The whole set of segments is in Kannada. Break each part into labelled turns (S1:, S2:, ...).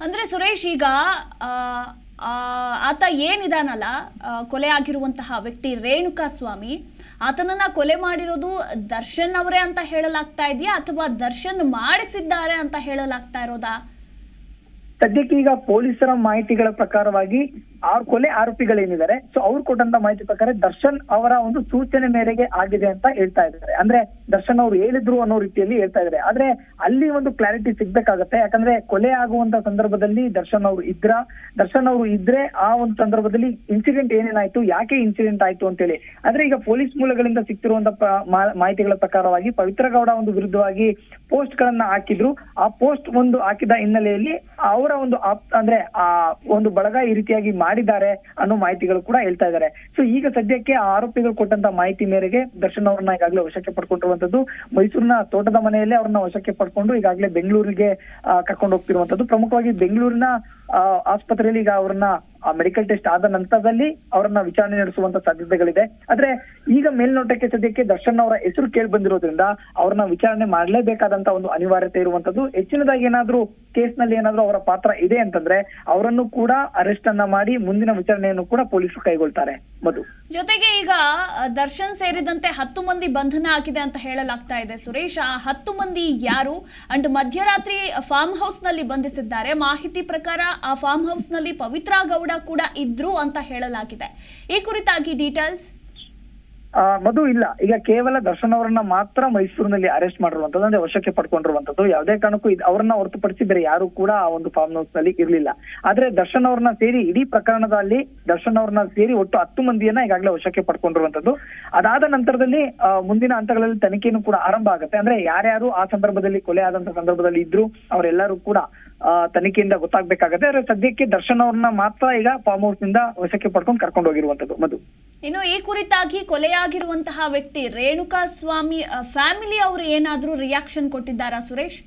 S1: ಅಂದ್ರೆ ಸುರೇಶ್ ಈಗ ಆತ ಏನಿದಾನಲ್ಲ ಕೊಲೆ ಆಗಿರುವಂತಹ ವ್ಯಕ್ತಿ ರೇಣುಕಾ ಸ್ವಾಮಿ ಆತನನ್ನ ಕೊಲೆ ಮಾಡಿರೋದು ದರ್ಶನ್ ಅವರೇ ಅಂತ ಹೇಳಲಾಗ್ತಾ ಇದೆಯಾ ಅಥವಾ ದರ್ಶನ್ ಮಾಡಿಸಿದ್ದಾರೆ ಅಂತ ಹೇಳಲಾಗ್ತಾ ಇರೋದಾ?
S2: ಸದ್ಯಕ್ಕೆ ಈಗ ಪೊಲೀಸರ ಮಾಹಿತಿಗಳ ಪ್ರಕಾರವಾಗಿ ಆರು ಕೊಲೆ ಆರೋಪಿಗಳೇನಿದ್ದಾರೆ. ಸೊ ಅವ್ರು ಕೊಟ್ಟಂತ ಮಾಹಿತಿ ಪ್ರಕಾರ ದರ್ಶನ್ ಅವರ ಒಂದು ಸೂಚನೆ ಮೇರೆಗೆ ಆಗಿದೆ ಅಂತ ಹೇಳ್ತಾ ಇದ್ದಾರೆ. ಅಂದ್ರೆ ದರ್ಶನ್ ಅವರು ಹೇಳಿದ್ರು ಅನ್ನೋ ರೀತಿಯಲ್ಲಿ ಹೇಳ್ತಾ ಇದ್ದಾರೆ. ಆದ್ರೆ ಅಲ್ಲಿ ಒಂದು ಕ್ಲಾರಿಟಿ ಸಿಗ್ಬೇಕಾಗತ್ತೆ. ಯಾಕಂದ್ರೆ ಕೊಲೆ ಆಗುವಂತ ಸಂದರ್ಭದಲ್ಲಿ ದರ್ಶನ್ ಅವರು ಇದ್ರ. ದರ್ಶನ್ ಅವರು ಇದ್ರೆ ಆ ಒಂದು ಸಂದರ್ಭದಲ್ಲಿ ಇನ್ಸಿಡೆಂಟ್ ಏನೇನಾಯ್ತು, ಯಾಕೆ ಇನ್ಸಿಡೆಂಟ್ ಆಯ್ತು ಅಂತೇಳಿ. ಆದ್ರೆ ಈಗ ಪೊಲೀಸ್ ಮೂಲಗಳಿಂದ ಸಿಕ್ತಿರುವಂತ ಮಾಹಿತಿಗಳ ಪ್ರಕಾರವಾಗಿ ಪವಿತ್ರ ಗೌಡ ಒಂದು ವಿರುದ್ಧವಾಗಿ ಪೋಸ್ಟ್ ಗಳನ್ನ ಹಾಕಿದ್ರು. ಆ ಪೋಸ್ಟ್ ಒಂದು ಹಾಕಿದ ಹಿನ್ನೆಲೆಯಲ್ಲಿ ಅವರ ಒಂದು ಅಂದ್ರೆ ಆ ಒಂದು ಬಳಗ ಈ ರೀತಿಯಾಗಿ ಮಾಡಿದ್ದಾರೆ ಅನ್ನೋ ಮಾಹಿತಿಗಳು ಕೂಡ ಹೇಳ್ತಾ ಇದ್ದಾರೆ. ಸೊ ಈಗ ಸದ್ಯಕ್ಕೆ ಆರೋಪಿಗಳು ಕೊಟ್ಟಂತ ಮಾಹಿತಿ ಮೇರೆಗೆ ದರ್ಶನ್ ಅವರನ್ನ ಈಗಾಗಲೇ ವಶಕ್ಕೆ ಪಡ್ಕೊಂಡಿರುವಂತದ್ದು ಮೈಸೂರಿನ ತೋಟದ ಮನೆಯಲ್ಲೇ ಅವ್ರನ್ನ ವಶಕ್ಕೆ ಪಡ್ಕೊಂಡು ಈಗಾಗಲೇ ಬೆಂಗಳೂರಿಗೆ ಕರ್ಕೊಂಡು ಹೋಗ್ತಿರುವಂತದ್ದು ಪ್ರಮುಖವಾಗಿ ಬೆಂಗಳೂರಿನ ಆಸ್ಪತ್ರೆಯಲ್ಲಿ ಈಗ ಅವ್ರನ್ನ ಮೆಡಿಕಲ್ ಟೆಸ್ಟ್ ಆದ ನಂತರದಲ್ಲಿ ಅವರನ್ನ ವಿಚಾರಣೆ ನಡೆಸುವಂತ ಸಾಧ್ಯತೆಗಳಿದೆ. ಆದ್ರೆ ಈಗ ಮೇಲ್ನೋಟಕ್ಕೆ ಸದ್ಯಕ್ಕೆ ದರ್ಶನ್ ಅವರ ಹೆಸರು ಕೇಳಿ ಬಂದಿರೋದ್ರಿಂದ ಅವ್ರನ್ನ ವಿಚಾರಣೆ ಮಾಡಲೇಬೇಕಾದಂತ ಒಂದು ಅನಿವಾರ್ಯತೆ ಇರುವಂತದ್ದು. ಹೆಚ್ಚಿನದಾಗಿ ಏನಾದ್ರೂ ಕೇಸ್ನಲ್ಲಿ ಏನಾದ್ರೂ ಅವರ ಪಾತ್ರ ಇದೆ ಅಂತಂದ್ರೆ ಅವರನ್ನು ಕೂಡ ಅರೆಸ್ಟ್ ಅನ್ನ ಮಾಡಿ ಮುಂದಿನ ವಿಚಾರಣೆಯನ್ನು ಕೂಡ ಪೊಲೀಸರು ಕೈಗೊಳ್ತಾರೆ. ಮಧು.
S1: ಜೊತೆಗೆ ಈಗ ದರ್ಶನ್ ಸೇರಿದಂತೆ ಹತ್ತು ಮಂದಿ ಬಂಧನ ಆಗಿದೆ ಅಂತ ಹೇಳಲಾಗ್ತಾ ಇದೆ ಸುರೇಶ್. ಆ ಹತ್ತು ಮಂದಿ ಯಾರು? ಅಂಡ್ ಮಧ್ಯರಾತ್ರಿ ಫಾರ್ಮ್ ಹೌಸ್ನಲ್ಲಿ ಬಂಧಿಸಿದ್ದಾರೆ. ಮಾಹಿತಿ ಪ್ರಕಾರ ಆ ಫಾರ್ಮ್ ಹೌಸ್ನಲ್ಲಿ ಪವಿತ್ರ ಗೌಡ ಕೂಡ ಇದ್ರು ಅಂತ ಹೇಳಲಾಗಿದೆ. ಈ ಕುರಿತಾಗಿ ಡೀಟೇಲ್ಸ್
S2: ಮಧು ಇಲ್ಲ. ಈಗ ಕೇವಲ ದರ್ಶನ್ ಅವರನ್ನ ಮಾತ್ರ ಮೈಸೂರಿನಲ್ಲಿ ಅರೆಸ್ಟ್ ಮಾಡಿರುವಂತದ್ದು ಅಂದ್ರೆ ವಶಕ್ಕೆ ಪಡ್ಕೊಂಡಿರುವಂತದ್ದು ಯಾವುದೇ ಕಾರಣಕ್ಕೂ ಅವರನ್ನ ಹೊರತುಪಡಿಸಿ ಬೇರೆ ಯಾರು ಕೂಡ ಆ ಒಂದು ಫಾರ್ಮ್ ಹೌಸ್ನಲ್ಲಿ ಇರ್ಲಿಲ್ಲ. ಆದ್ರೆ ದರ್ಶನ್ ಅವ್ರನ್ನ ಸೇರಿ, ಇಡೀ ಪ್ರಕರಣದಲ್ಲಿ ದರ್ಶನ್ ಅವ್ರನ್ನ ಸೇರಿ ಒಟ್ಟು ಹತ್ತು ಮಂದಿಯನ್ನ ಈಗಾಗಲೇ ವಶಕ್ಕೆ ಪಡ್ಕೊಂಡಿರುವಂತದ್ದು ಅದಾದ ನಂತರದಲ್ಲಿ ಮುಂದಿನ ಹಂತಗಳಲ್ಲಿ ತನಿಖೆನೂ ಕೂಡ ಆರಂಭ ಆಗುತ್ತೆ. ಅಂದ್ರೆ ಯಾರ್ಯಾರು ಆ ಸಂದರ್ಭದಲ್ಲಿ ಕೊಲೆ ಆದಂತ ಸಂದರ್ಭದಲ್ಲಿ ಇದ್ರು, ಅವರೆಲ್ಲರೂ ಕೂಡ ತನಿಖೆಯಿಂದ ಗೊತ್ತಾಗ್ಬೇಕಾಗತ್ತೆ. ಆದ್ರೆ ಸದ್ಯಕ್ಕೆ ದರ್ಶನ್ ಅವ್ರನ್ನ ಮಾತ್ರ ಈಗ ಫಾರ್ಮ್ ಹೌಸ್ನಿಂದ ವಶಕ್ಕೆ ಪಡ್ಕೊಂಡು ಕರ್ಕೊಂಡು ಹೋಗಿರುವಂತದ್ದು ಮಧು.
S1: ಇನ್ನು ಈ ಕುರಿತಾಗಿ ಕೊಲೆಯಾಗಿರುವಂತಹ ವ್ಯಕ್ತಿ ರೇಣುಕಾ ಸ್ವಾಮಿ ಫ್ಯಾಮಿಲಿ ಅವರು ಏನಾದ್ರೂ ರಿಯಾಕ್ಷನ್ ಕೊಟ್ಟಿದ್ದಾರಾ ಸುರೇಶ್?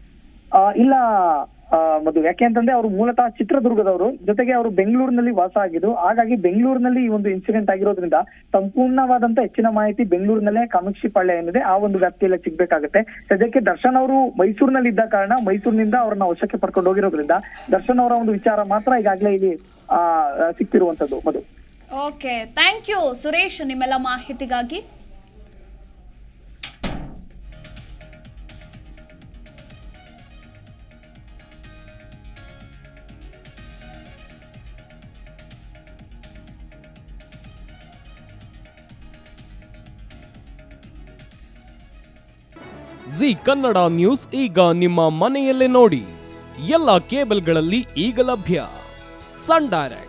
S2: ಇಲ್ಲ ಮಧು. ಯಾಕೆ ಅಂತಂದ್ರೆ ಅವರು ಮೂಲತಃ ಚಿತ್ರದುರ್ಗದವರು. ಜೊತೆಗೆ ಅವರು ಬೆಂಗಳೂರಿನಲ್ಲಿ ವಾಸ ಆಗಿದ್ದು, ಹಾಗಾಗಿ ಬೆಂಗಳೂರಿನಲ್ಲಿ ಈ ಒಂದು ಇನ್ಸಿಡೆಂಟ್ ಆಗಿರೋದ್ರಿಂದ ಸಂಪೂರ್ಣವಾದಂತ ಹೆಚ್ಚಿನ ಮಾಹಿತಿ ಬೆಂಗಳೂರಿನಲ್ಲೇ ಕಾಮಾಕ್ಷಿ ಪಾಳ್ಯ ಏನಿದೆ, ಆ ಒಂದು ವ್ಯಾಪ್ತಿಯಲ್ಲಿ ಸಿಗ್ಬೇಕಾಗುತ್ತೆ. ಸದ್ಯಕ್ಕೆ ದರ್ಶನ್ ಅವರು ಮೈಸೂರಿನಲ್ಲಿ ಇದ್ದ ಕಾರಣ ಮೈಸೂರಿನಿಂದ ಅವರನ್ನ ವಶಕ್ಕೆ ಪಡ್ಕೊಂಡು ಹೋಗಿರೋದ್ರಿಂದ ದರ್ಶನ್ ಅವರ ಒಂದು ವಿಚಾರ ಮಾತ್ರ ಈಗಾಗಲೇ ಇಲ್ಲಿ, ಆ ಸಿಕ್ತಿರುವಂತದ್ದು Madhu.
S1: Okay thank you Suresh ನಿಮ್ಮೆಲ್ಲ ಮಾಹಿತಿಗಾಗಿ.
S3: ಜಿ ಕನ್ನಡ ನ್ಯೂಸ್ ಈಗ ನಿಮ್ಮ ಮನೆಯಲ್ಲೇ ನೋಡಿ. ಎಲ್ಲ ಕೇಬಲ್ಗಳಲ್ಲಿ ಈಗ ಲಭ್ಯ. Sun Direct.